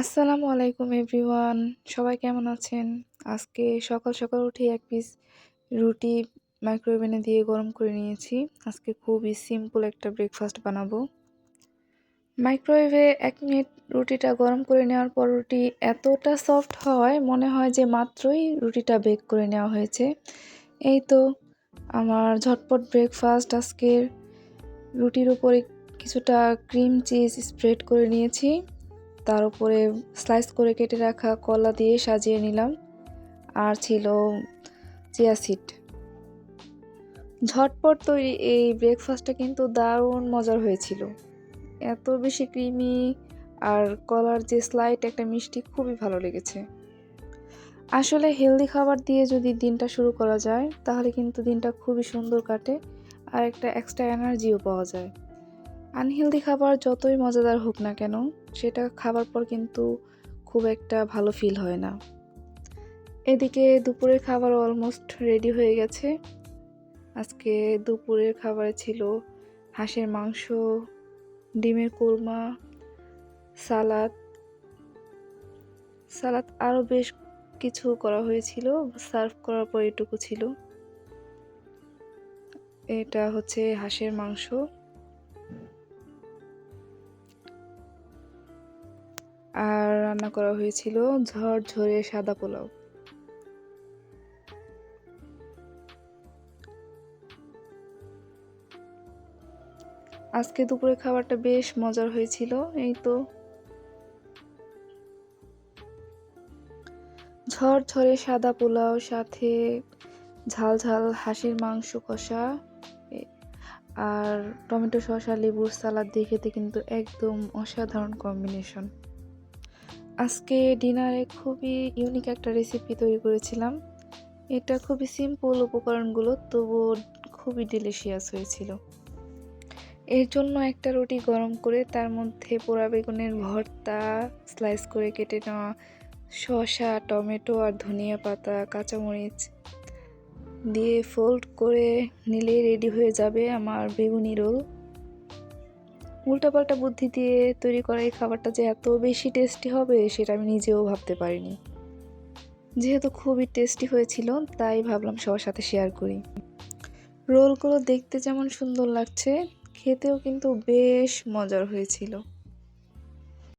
আসসালামু আলাইকুম এভরিওয়ান, সবাই কেমন আছেন? আজকে সকাল সকাল উঠে এক পিস রুটি মাইক্রোওভেনে দিয়ে গরম করে নিয়েছি। আজকে খুবই সিম্পল একটা ব্রেকফাস্ট বানাবো। মাইক্রোওয়েভে এক মিনিট রুটিটা গরম করে নেওয়ার পর রুটি এতটা সফট হয়, মনে হয় যে মাত্রই রুটিটা বেক করে নেওয়া হয়েছে। এই তো আমার ঝটপট ব্রেকফাস্ট আজকের রুটির উপরে কিছুটা ক্রিম চিজ স্প্রেড করে নিয়েছি। তার উপরে স্লাইস করে কেটে রাখা কলা দিয়ে সাজিয়ে নিলাম। আর ছিল চিয়া সিড ঝটপট তৈরি এই ব্রেকফাস্টটা কিন্তু দারুণ মজার হয়েছিল। এত বেশি ক্রিমি আর কলার যে স্লাইড একটা মিষ্টি খুবই ভালো লেগেছে। আসলে হেলদি খাবার দিয়ে যদি দিনটা শুরু করা যায়, তাহলে কিন্তু দিনটা খুবই সুন্দর কাটে আর একটা এক্সট্রা এনার্জিও পাওয়া যায়। আনহেলদি খাবার যতই মজাদার হোক না কেন, সেটা খাবার পর কিন্তু খুব একটা ভালো ফিল হয় না। এদিকে দুপুরের খাবার অলমোস্ট রেডি হয়ে গেছে। আজকে দুপুরের খাবার ছিল হাঁসের মাংস, ডিমের কোরমা, সালাদ। সালাদ আরও বেশ কিছু করা হয়েছিল সার্ভ করার পর এটুকু ছিল। এটা হচ্ছে হাঁসের মাংস। আর রান্না করা হয়েছিল ঝরঝরে সাদা পোলাও। আজকে দুপুরে খাবারটা বেশ মজার হয়েছিল, এই তো। ঝরঝরে সাদা পোলাও, সাথে ঝাল ঝাল হাঁসের মাংস কষা আর টমেটো শসা, লেবুর সালাদ দিয়ে খেতে কিন্তু একদম অসাধারণ কম্বিনেশন আজকে ডিনারে খুবই ইউনিক একটা রেসিপি তৈরি করেছিলাম। এটা খুবই সিম্পল উপকরণগুলো, তবুও খুবই ডিলিশিয়াস হয়েছিল। এর জন্য একটা রুটি গরম করে তার মধ্যে পোড়া বেগুনের ভর্তা স্লাইস করে কেটে নেওয়া শসা, টমেটো আর ধনিয়া পাতা, কাঁচামরিচ দিয়ে ফোল্ড করে নিলেই রেডি হয়ে যাবে আমার বেগুনি রোল উল্টাপাল্টা বুদ্ধি দিয়ে তৈরি করা এই খাবারটা যে এত বেশি টেস্টি হবে, সেটা আমি নিজেও ভাবতে পারিনি। যেহেতু খুবই টেস্টি হয়েছিল, তাই ভাবলাম সবার সাথে শেয়ার করি। রোলগুলো দেখতে যেমন সুন্দর লাগছে, খেতেও কিন্তু বেশ মজার হয়েছিল।